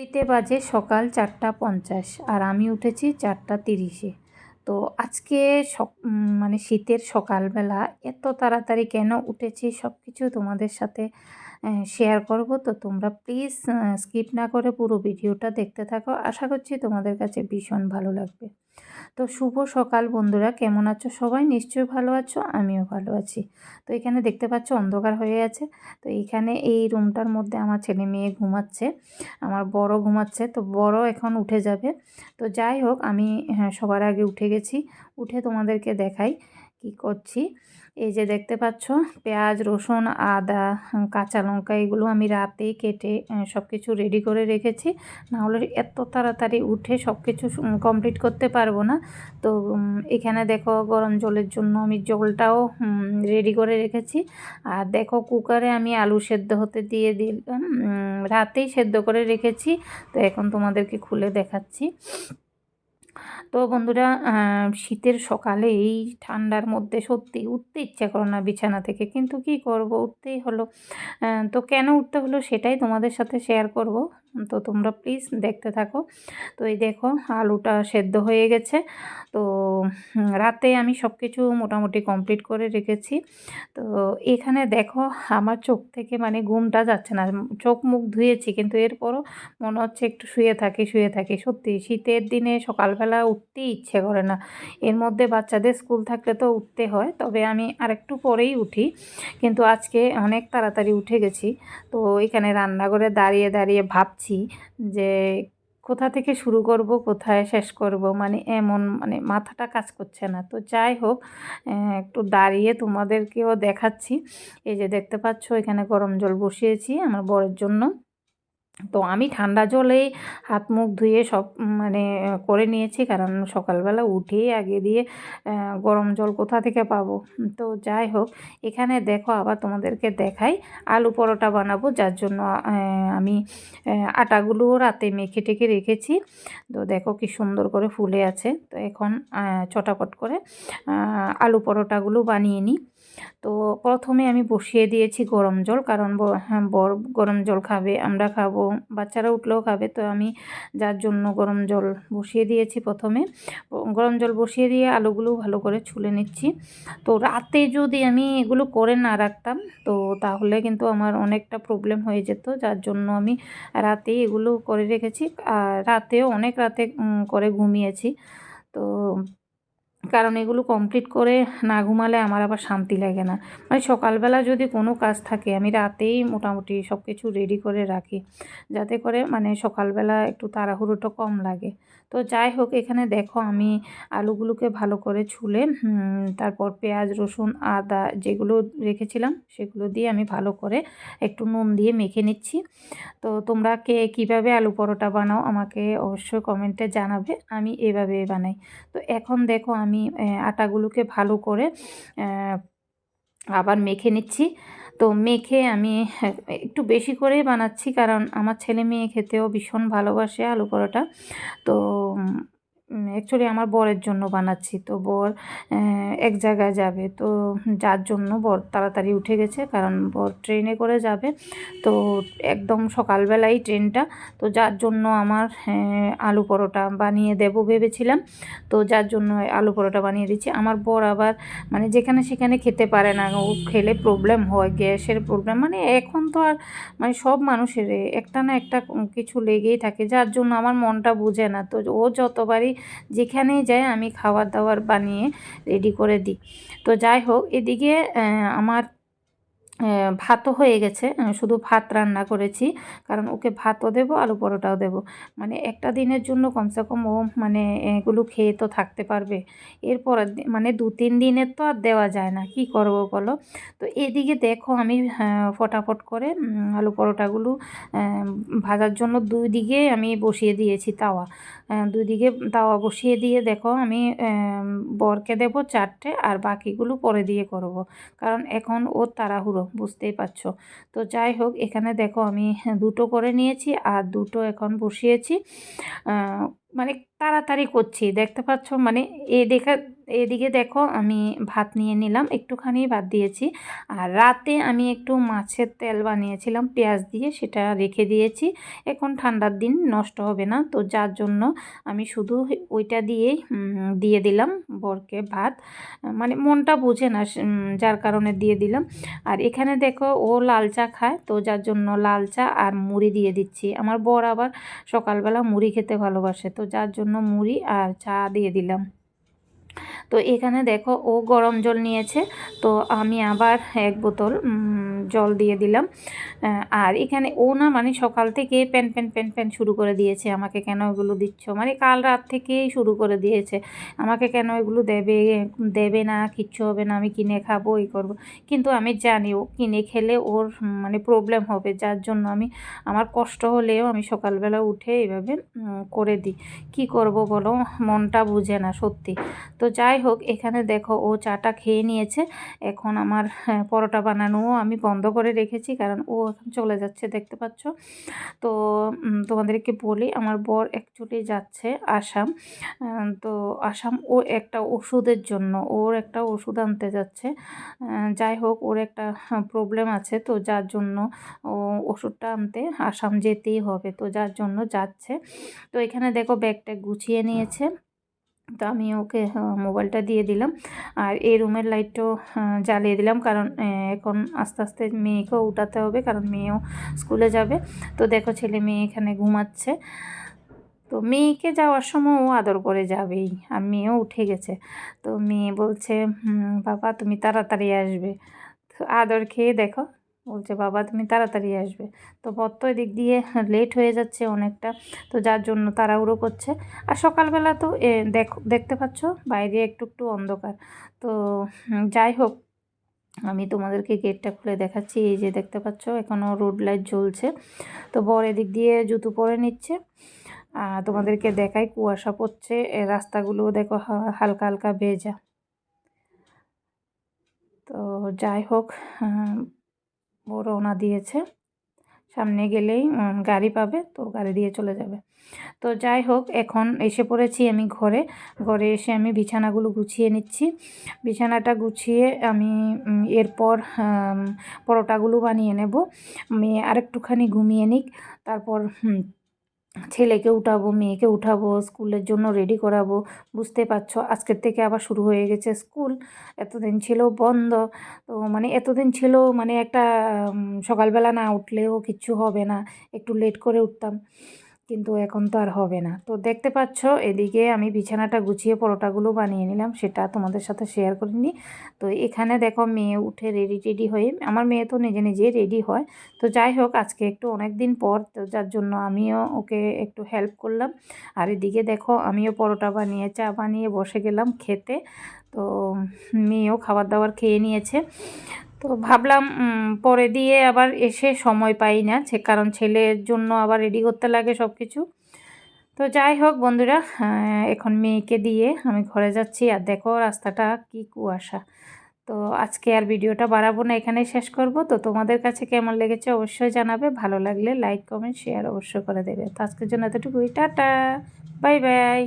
দিতে বাজে সকাল চারটা পঞ্চাশ আর আমি উঠেছি চারটা তিরিশে। তো আজকে মানে শীতের সকালবেলা এত তাড়াতাড়ি কেন উঠেছি সব কিছু তোমাদের সাথে শেয়ার করব। তো তোমরা প্লিজ স্কিপ না করে পুরো ভিডিওটা দেখতে থাকো। আশা করছি তোমাদের কাছে ভীষণ ভালো লাগবে। তো শুভ সকাল বন্ধুরা কেমন আছো সবাই? নিশ্চয়ই ভালো আছো আমিও ভালো আছি। তো এখানে দেখতে পাচ্ছ অন্ধকার হয়ে আছে। তো এখানে এই রুমটার মধ্যে আমার ছেলে মেয়ে ঘুমাচ্ছে আমার বড় ঘুমাচ্ছে। তো বড় এখন উঠে যাবে। তো যাই হোক আমি হ্যাঁ, সবার আগে উঠে গেছি। উঠে তোমাদেরকে দেখাই। কি করছি? এই যে দেখতে পাচ্ছ, পেঁয়াজ, রসুন, আদা কাঁচা লঙ্কা এগুলো আমি রাতেই কেটে সব কিছু রেডি করে রেখেছি। না হলে এত তাড়াতাড়ি উঠে সব কিছু কমপ্লিট করতে পারব না। তো এখানে দেখো গরম জলের জন্য আমি জলটাও রেডি করে রেখেছি। আর দেখো কুকারে আমি আলু সেদ্ধ হতে দিয়ে দিলাম রাতেই সেদ্ধ করে রেখেছি। তো এখন তোমাদেরকে খুলে দেখাচ্ছি। তো বন্ধুরা শীতের সকালে এই ঠান্ডার মধ্যে সত্যি উঠতে ইচ্ছা করো না বিছানা থেকে। কিন্তু কি করব? উঠতেই হলো। তো কেন উঠতে হলো সেটাই তোমাদের সাথে শেয়ার করব। তো তোমরা প্লিজ দেখতে থাকো। তো এই দেখো, আলুটা সেদ্ধ হয়ে গেছে। তো রাতে আমি সব কিছু মোটামুটি কমপ্লিট করে রেখেছি। তো এখানে দেখো, আমার চোখ থেকে মানে ঘুমটা যাচ্ছে না। চোখ মুখ ধুয়েছি, কিন্তু এরপরও মনে হচ্ছে একটু শুয়ে থাকি শুয়ে থাকি। সত্যি, শীতের দিনে সকালবেলা উঠতেই ইচ্ছে করে না। এর মধ্যে বাচ্চাদের স্কুল থাকলে তো উঠতে হয়, তবে আমি আরেকটু পরেই উঠি। কিন্তু আজকে অনেক তাড়াতাড়ি উঠে গেছি। তো এখানে রান্নাঘরে দাঁড়িয়ে দাঁড়িয়ে ভাবছি যে কোথা থেকে শুরু করব, কোথায় শেষ করব? মানে এমন মানে মাথাটা কাজ করছে না। তো যাই হোক একটু দাঁড়িয়ে তোমাদেরকেও দেখাচ্ছি। এই যে দেখতে পাচ্ছ, এখানে গরম জল বসিয়েছি আমার বরের জন্য। তো আমি ঠান্ডা জলেই হাত মুখ ধুয়ে সব মানে করে নিয়েছি। কারণ সকালবেলা উঠেই আগে দিয়ে গরম জল কোথা থেকে পাবো? তো যাই হোক, এখানে দেখো আবার তোমাদেরকে দেখাই আলু পরোটা বানাবো। যার জন্য আমি আটাগুলো রাতে মেখে টেকে রেখেছি। তো দেখো কি সুন্দর করে ফুলে আছে। তো এখন চটাপট করে আলু পরোটাগুলো বানিয়ে নিই। তো প্রথমে আমি বসিয়ে দিয়েছি গরম জল, কারণ হ্যাঁ বর গরম জল খাবে, আমরা খাব, বাচ্চারা উঠলেও খাবে, তো আমি যার জন্য গরম জল বসিয়ে দিয়েছি প্রথমে। গরম জল বসিয়ে দিয়ে আলুগুলো ভালো করে ছুলে নিচ্ছি। তো রাতে যদি আমি এগুলো করে না রাখতাম, তো তাহলে কিন্তু আমার অনেকটা প্রবলেম হয়ে যেত, যার জন্য আমি রাতেই এগুলো করে রেখেছি। আর রাতেও অনেক রাতে করে ঘুমিয়েছি। তো কারণ এগুলো কমপ্লিট করে না ঘুমালে আমার আবার শান্তি লাগে না। মানে সকালবেলা যদি কোনো কাজ থাকে, আমি রাতেই মোটামুটি সব কিছু রেডি করে রাখি। যাতে করে মানে সকালবেলা একটু তাড়াহুড়োটা কম লাগে। তো যাই হোক, এখানে দেখো আমি আলুগুলোকে ভালো করে ছুলে তারপর পেঁয়াজ, রসুন, আদা যেগুলো রেখেছিলাম, সেগুলো দিয়ে আমি ভালো করে একটু নুন দিয়ে মেখে নিচ্ছি। তো তোমরা কে কীভাবে আলু পরোটা বানাও আমাকে অবশ্যই কমেন্টে জানাবে, আমি এভাবে বানাই। তো এখন দেখো আমি আটাগুলোকে ভালো করে আবার মেখে নিচ্ছি। তো মেখে আমি একটু বেশি করেই বানাচ্ছি কারণ আমার ছেলে মেয়ে খেতেও ভীষণ ভালোবাসে আলু পরোটা। তো অ্যাকচুয়ালি আমার বরের জন্য বানাচ্ছি। তো বর এক জায়গায় যাবে। তো যার জন্য বর তাড়াতাড়ি উঠে গেছে, কারণ বর ট্রেনে করে যাবে। তো একদম সকালবেলাই ট্রেনটা। তো যার জন্য আমার আলু পরোটা বানিয়ে দেব ভেবেছিলাম। তো যার জন্য আলু পরোটা বানিয়ে দিচ্ছি। আমার বর আবার মানে যেখানে সেখানে খেতে পারে না। ও খেলে প্রবলেম হয়, গ্যাসের প্রবলেম মানে এখন তো আর মানে সব মানুষের, একটা না একটা কিছু লেগেই থাকে। যার জন্য আমার মনটা বুঝে না। তো ও যতবারই যেখানেই যাই আমি খাবার দাবার বানিয়ে রেডি করে দিই। তো যাই হোক এদিকে আমার ভাতও হয়ে গেছে। শুধু ভাত রান্না করেছি। কারণ ওকে ভাতও দেবো আলু পরোটাও দেবো। মানে একটা দিনের জন্য কমসে কম ও মানে এগুলো খেয়ে তো থাকতে পারবে। এরপর মানে দু তিন দিনের তো আর দেওয়া যায় না। কি করব বলো? তো এদিকে দেখো আমি ফটাফট করে আলু পরোটাগুলো ভাজার জন্য দুই দিকে আমি বসিয়ে দিয়েছি তাওয়া। দুই দিকে তাওয়া বসিয়ে দিয়ে দেখো আমি বরকে দেব চারটে আর বাকিগুলো পরে দিয়ে করব। কারণ এখন ও তাড়াহুড়ো। বুঝতেই পারছ। তো যাই হোক, এখানে দেখো আমি দুটো করে নিয়েছি আর দুটো এখন বসিয়েছি। মানে তাড়াতাড়ি করছি, দেখতে পাচ্ছ? মানে এ দেখা এদিকে দেখো আমি ভাত নিয়ে নিলাম, একটুখানি ভাত দিয়েছি। আর রাতে আমি একটু মাছের তেল বানিয়েছিলাম, পেঁয়াজ দিয়ে সেটা রেখে দিয়েছি। এখন ঠান্ডার দিন, নষ্ট হবে না। তো যার জন্য আমি শুধু ওইটা দিয়েই দিয়ে দিলাম বরকে ভাত। মানে মনটা বুঝে না যার কারণে দিয়ে দিলাম। আর এখানে দেখো ও লাল চা খায়, তো যার জন্য লাল চা আর মুড়ি দিয়ে দিচ্ছি। আমার বর আবার সকালবেলা মুড়ি খেতে ভালোবাসে, তো যার জন্য মুড়ি আর চা দিয়ে দিলাম। তো এখানে দেখো ও গরম জল নিয়েছে তো আমি আবার এক বোতল জল দিয়ে দিলাম। আর এখানে ও না মানে সকাল থেকে প্যান প্যান প্যান প্যান শুরু করে দিয়েছে। আমাকে কেন এগুলো দিচ্ছ? মানে কাল রাত থেকেই শুরু করে দিয়েছে। আমাকে কেন এগুলো দেবে দেবে না কিচ্ছু হবে না আমি কিনে খাব এই করব। কিন্তু আমি জানি ও কিনে খেলে ওর মানে প্রবলেম হবে। যার জন্য আমি আমার কষ্ট হলেও আমি সকালবেলা উঠে এইভাবে করে দিই। কি করব বলো? মনটা বুঝে না সত্যি। তো যাই হোক এখানে দেখো ও চাটা খেয়ে নিয়েছে। এখন আমার হ্যাঁ, পরোটা বানানোও আমি বন্ধ করে রেখেছি, কারণ ও এখন চলে যাচ্ছে, দেখতে পাচ্ছ? তো তোমাদেরকে বলি, আমার বর অ্যাকচুয়ালি যাচ্ছে আসাম। তো আসাম ও একটা ওষুধের জন্য, ওর একটা ওষুধ আনতে যাচ্ছে। যাই হোক, ওর একটা প্রবলেম আছে, তো যার জন্য ও ওষুধটা আনতে আসাম যেতেই হবে, তো যার জন্য যাচ্ছে। তো এখানে দেখো ব্যাগটা গুছিয়ে নিয়েছে। তো আমি ওকে মোবাইলটা দিয়ে দিলাম। আর এই রুমের লাইটটাও জ্বালিয়ে দিলাম। কারণ এখন আস্তে আস্তে মেয়েকেও উঠাতে হবে, কারণ মেয়েও স্কুলে যাবে। তো দেখো, ছেলে মেয়ে এখানে ঘুমাচ্ছে। তো মেয়েকে যাওয়ার সময় ও আদর করে যাবেই, আর মেয়েও উঠে গেছে। তো মেয়ে বলছে বাবা, তুমি তাড়াতাড়ি আসবে। তো আদর খেয়ে দেখো বলছে, বাবা, তুমি তাড়াতাড়ি আসবে। তো বর তো এদিক দিয়ে লেট হয়ে যাচ্ছে অনেকটা। তো যার জন্য তাড়াহুড়ো করছে। আর সকালবেলা তো দেখো, দেখতে পাচ্ছ? বাইরে একটু একটু অন্ধকার। তো যাই হোক, আমি তোমাদেরকে গেটটা খুলে দেখাচ্ছি। এই যে দেখতে পাচ্ছ এখনও রোড লাইট জ্বলছে। তো বর এদিক দিয়ে জুতো পরে নিচ্ছে। তোমাদেরকে দেখাই, কুয়াশা পড়ছে। রাস্তাগুলো দেখো হালকা হালকা ভেজা। তো যাই হোক রওনা দিয়েছে। সামনে গেলেই গাড়ি পাবে, তো গাড়ি দিয়ে চলে যাবে। তো যাই হোক, এখন এসে পড়েছি আমি ঘরে। ঘরে এসে আমি বিছানাগুলো গুছিয়ে নিচ্ছি। বিছানাটা গুছিয়ে আমি এরপর পরোটাগুলো বানিয়ে নেব। আমি আরেকটুখানি ঘুমিয়ে নিক, তারপর ছেলেকে উঠাবো, মেয়েকে উঠাবো, স্কুলের জন্য রেডি করাবো, বুঝতে পারছ? আজকের থেকে আবার শুরু হয়ে গেছে স্কুল। এতদিন ছিল বন্ধ। তো মানে এতদিন ছিল মানে একটা সকালবেলা না উঠলেও কিচ্ছু হবে না। একটু লেট করে উঠতাম। কিন্তু এখন তো আর হবে না। তো দেখতে পাচ্ছ, এদিকে আমি বিছানাটা গুছিয়ে পরোটাগুলো বানিয়ে নিলাম, সেটা তোমাদের সাথে শেয়ার করিনি তো এখানে দেখো মেয়ে উঠে রেডি টেডি হয়ে, আমার মেয়ে তো নিজে নিজে রেডি হয়। তো যাই হোক, আজকে একটু অনেক দিন পর, তো যার জন্য আমিও ওকে একটু হেল্প করলাম। আর এদিকে দেখো, আমিও পরোটা বানিয়ে, চা বানিয়ে বসে গেলাম খেতে। তো মেয়েও খাবার দাবার খেয়ে নিয়েছে। তো ভাবলাম পরে দিয়ে আবার এসে সময় পাই না কারণ ছেলের জন্য আবার রেডি করতে লাগে সব কিছু তো যাই হোক বন্ধুরা এখন মেয়েকে দিয়ে আমি ঘরে যাচ্ছি। আর দেখো রাস্তাটা কি কুয়াশা। তো আজকে আর ভিডিওটা বাড়াবো না, এখানেই শেষ করব। তো তোমাদের কাছে কেমন লেগেছে অবশ্যই জানাবে। ভালো লাগলে লাইক কমেন্ট শেয়ার অবশ্যই করে দেবে। তো আজকের জন্য এতটুকুই। Tata bye bye